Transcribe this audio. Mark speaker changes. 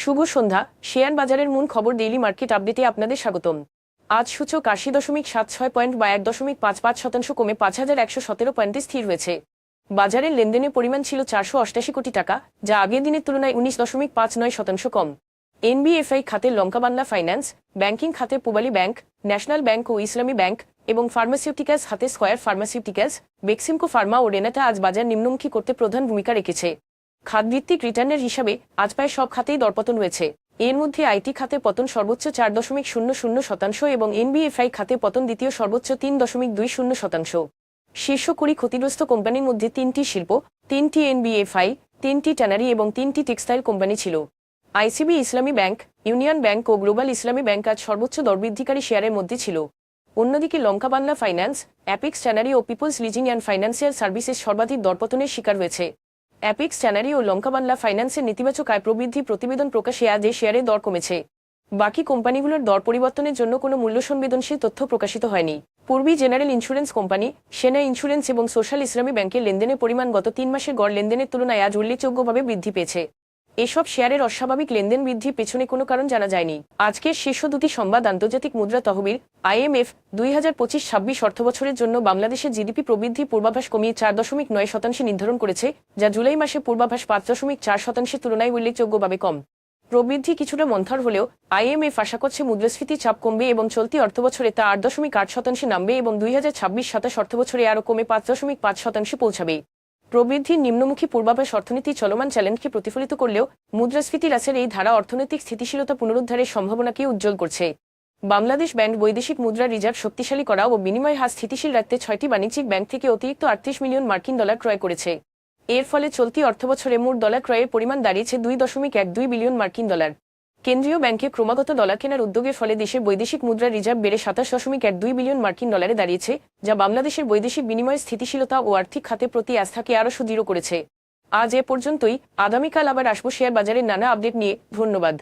Speaker 1: শুভ সন্ধ্যা share বাজারের মূল খবর ডেইলি মার্কেট আপডেটে আপনাদের স্বাগতম। আজ সূচক আশি দশমিক সাত ছয় পয়েন্ট বা এক দশমিক পাঁচ পাঁচ শতাংশ কমে পাঁচ হাজার একশো সতেরো পয়েন্টে স্থির হয়েছে। বাজারের লেনদেনের পরিমাণ ছিল চারশো অষ্টাশি কোটি টাকা, যা আগের দিনের তুলনায় উনিশ দশমিক পাঁচ নয় শতাংশ কম। এনবিএফআই খাতে লঙ্কা বাংলা ফাইন্যান্স, ব্যাংকিং খাতে পূবালী ব্যাংক, ন্যাশনাল ব্যাংক ও ইসলামী ব্যাংক এবং ফার্মাসিউটিক্যালস হাতে স্কয়ার ফার্মাসিউটিক্যালস, বেক্সিমকো ফার্মা ও রেনাটা আজ বাজার নিম্নমুখী করতে প্রধান ভূমিকা রেখেছে। খাতভিত্তিক রিটার্নের হিসাবে আজ প্রায় সব খাতেই দরপতন হয়েছে। এর মধ্যে আইটি খাতে পতন সর্বোচ্চ চার দশমিক শূন্য শূন্য শতাংশ এবং এনবিএফআই খাতে পতন দ্বিতীয় সর্বোচ্চ তিন দশমিক দুই শূন্য শতাংশ। শীর্ষ কুড়ি ক্ষতিগ্রস্ত কোম্পানির মধ্যে তিনটি শিল্প, তিনটি এনবিএফআই, তিনটি ট্যানারি এবং তিনটি টেক্সটাইল কোম্পানি ছিল। ICB Islami bank, union bank ও গ্লোবাল ইসলামী ব্যাংক আজ সর্বোচ্চ দরবৃদ্ধিকারী শেয়ারের মধ্যে ছিল। অন্যদিকে Lanka Bangla finance, Apex tannery O peoples leasing and financial services সর্বাধিক দরপতনের শিকার হয়েছে। অ্যাপিক্স ট্যানারি ও লঙ্কা বাংলা ফাইন্যান্সের নেতিবাচক আয় প্রবৃদ্ধি প্রতিবেদন প্রকাশে আজ এই শেয়ারের দর কমেছে। বাকি কোম্পানিগুলোর দর পরিবর্তনের জন্য কোনো মূল্য সংবেদনশীল তথ্য প্রকাশিত হয়নি। Purbi general insurance company Sena insurance এবং সোশ্যাল ইসলামী ব্যাংকের লেনদেনের পরিমাণ গত তিন মাসের গড় লেনদেনের তুলনায় আজ উল্লেখযোগ্যভাবে বৃদ্ধি পেয়েছে। এসব শেয়ারের অস্বাভাবিক লেনদেন বৃদ্ধির পেছনে কোনো কারণ জানা যায়নি। আজকের শীর্ষ দুটি সংবাদ আন্তর্জাতিক মুদ্রা তহবিল, আইএমএফ, দুই হাজার পঁচিশ ছাব্বিশ অর্থবছরের জন্য বাংলাদেশের জিডিপি প্রবৃদ্ধি পূর্বাভাস কমিয়ে চার দশমিক নয় শতাংশে নির্ধারণ করেছে, যা জুলাই মাসে পূর্বাভাস পাঁচ দশমিক চার শতাংশের তুলনায় উল্লেখযোগ্যভাবে কম। প্রবৃদ্ধি কিছুটা মন্থর হলেও আইএমএফ আশা করছে মুদ্রাস্ফীতি চাপ কমবে এবং চলতি অর্থবছরে তা আট দশমিক আট শতাংশে নামবে এবং দুই হাজার ছাব্বিশ সাতাশ অর্থবছরে আরও কমে পাঁচ দশমিক পাঁচ শতাংশে পৌঁছাবে। প্রবৃদ্ধির নিম্নমুখী পূর্বাভাস অর্থনীতি চলমান চ্যালেঞ্জকে প্রতিফলিত করলেও মুদ্রাস্ফীতি হ্রাসের এই ধারা অর্থনৈতিক স্থিতিশীলতা পুনরুদ্ধারের সম্ভাবনাকে উজ্জ্বল করছে। বাংলাদেশ ব্যাংক বৈদেশিক মুদ্রা রিজার্ভ শক্তিশালী করা ও বিনিময় হার স্থিতিশীল রাখতে ছয়টি বাণিজ্যিক ব্যাংক থেকে অতিরিক্ত আটত্রিশ মিলিয়ন মার্কিন ডলার ক্রয় করেছে। এর ফলে চলতি অর্থবছরে মোট ডলার ক্রয়ের পরিমাণ দাঁড়িয়েছে দুই দশমিক এক দুই বিলিয়ন মার্কিন ডলার। কেন্দ্রীয় ব্যাংকে ক্রমাগত ডলার কেনার উদ্যোগের ফলে দেশের বৈদেশিক মুদ্রা রিজার্ভ বেড়ে সাতাশ দশমিক এক দুই বিলিয়ন মার্কিন ডলারে দাঁড়িয়েছে, যা বাংলাদেশের বৈদেশিক বিনিময় স্থিতিশীলতা ও আর্থিক খাতে প্রতি আস্থাকে আরও সুদৃঢ় করেছে। আজ এ পর্যন্তই। আগামীকাল আবার আসব শেয়ার বাজারের নানা আপডেট নিয়ে। ধন্যবাদ।